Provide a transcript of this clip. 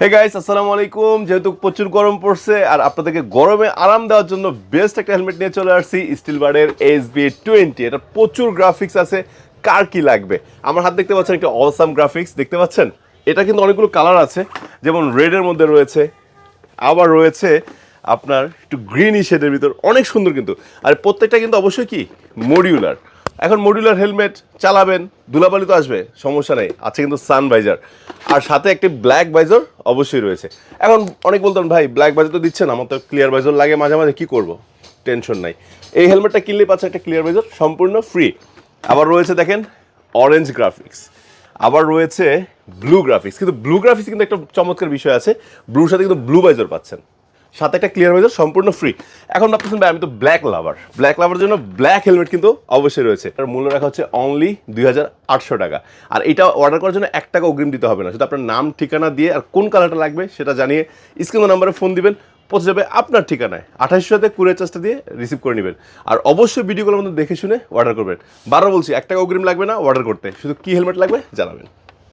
Hey guys আসসালামু আলাইকুম যেহেতু প্রচুর গরম পড়ছে আর আপনাদেরকে গরমে আরাম দেওয়ার জন্য বেস্ট একটা হেলমেট নিয়ে চলে আসছি স্টিল বার্ডের এস বি টোয়েন্টি এটা প্রচুর গ্রাফিক্স আছে, কার কি লাগবে? আমার হাত দেখতে পাচ্ছেন একটা অসাম গ্রাফিক্স দেখতে পাচ্ছেন? এটা কিন্তু অনেকগুলো কালার আছে, যেমন রেডের মধ্যে রয়েছে, আবার রয়েছে আপনার একটু গ্রিন শেডের ভিতর, অনেক সুন্দর কিন্তু। আর প্রত্যেকটা কিন্তু অবশ্যই কি? মডিউলার এখন মডিউলার হেলমেট চালাবেন, ধুলাবালি তো আসবে, সমস্যা নেই, আছে কিন্তু সান ভাইজার আর সাথে একটি ব্ল্যাক ভাইজার অবশ্যই রয়েছে। এখন অনেক বলতেন ভাই ব্ল্যাক ভাইজার তো দিচ্ছেন, আমার তো ক্লিয়ার ভাইজার লাগে মাঝে মাঝে, কী করব? টেনশন নাই। এই হেলমেটটা কিনলে পাচ্ছে একটা ক্লিয়ার ভাইজার সম্পূর্ণ ফ্রি আবার রয়েছে দেখেন অরেঞ্জ গ্রাফিক্স আবার রয়েছে ব্লু গ্রাফিক্স কিন্তু ব্লু গ্রাফিক্স কিন্তু একটা চমৎকার বিষয় আছে ব্লুর সাথে কিন্তু ব্লু ভাইজার পাচ্ছেন। সাথে একটা ক্লিয়ার ভাইজার সম্পূর্ণ ফ্রি এখন ভাবতেছেন, ভাই, আমি তো ব্ল্যাক লাভার ব্ল্যাক লাভার জন্য ব্ল্যাক হেলমেট কিন্তু অবশ্যই রয়েছে। এর মূল্য রাখা হচ্ছে অনলি দুই হাজার আটশো টাকা। আর এটা অর্ডার করার জন্য এক টাকা অগ্রিম দিতে হবে না। শুধু আপনার নাম, ঠিকানা দিয়ে আর কোন কালারটা লাগবে সেটা জানিয়ে স্ক্রিন নাম্বারে ফোন দিবেন, পৌঁছে যাবে আপনার ঠিকানায়। আঠাশশো সাথে কুড়ির চার্জটা দিয়ে রিসিভ করে নেবেন। আর অবশ্যই ভিডিওগুলোর মধ্যে দেখে শুনে অর্ডার করবেন। বারো বলছি, এক টাকা অগ্রিম লাগবে না অর্ডার করতে। শুধু কি হেলমেট লাগবে জানাবেন।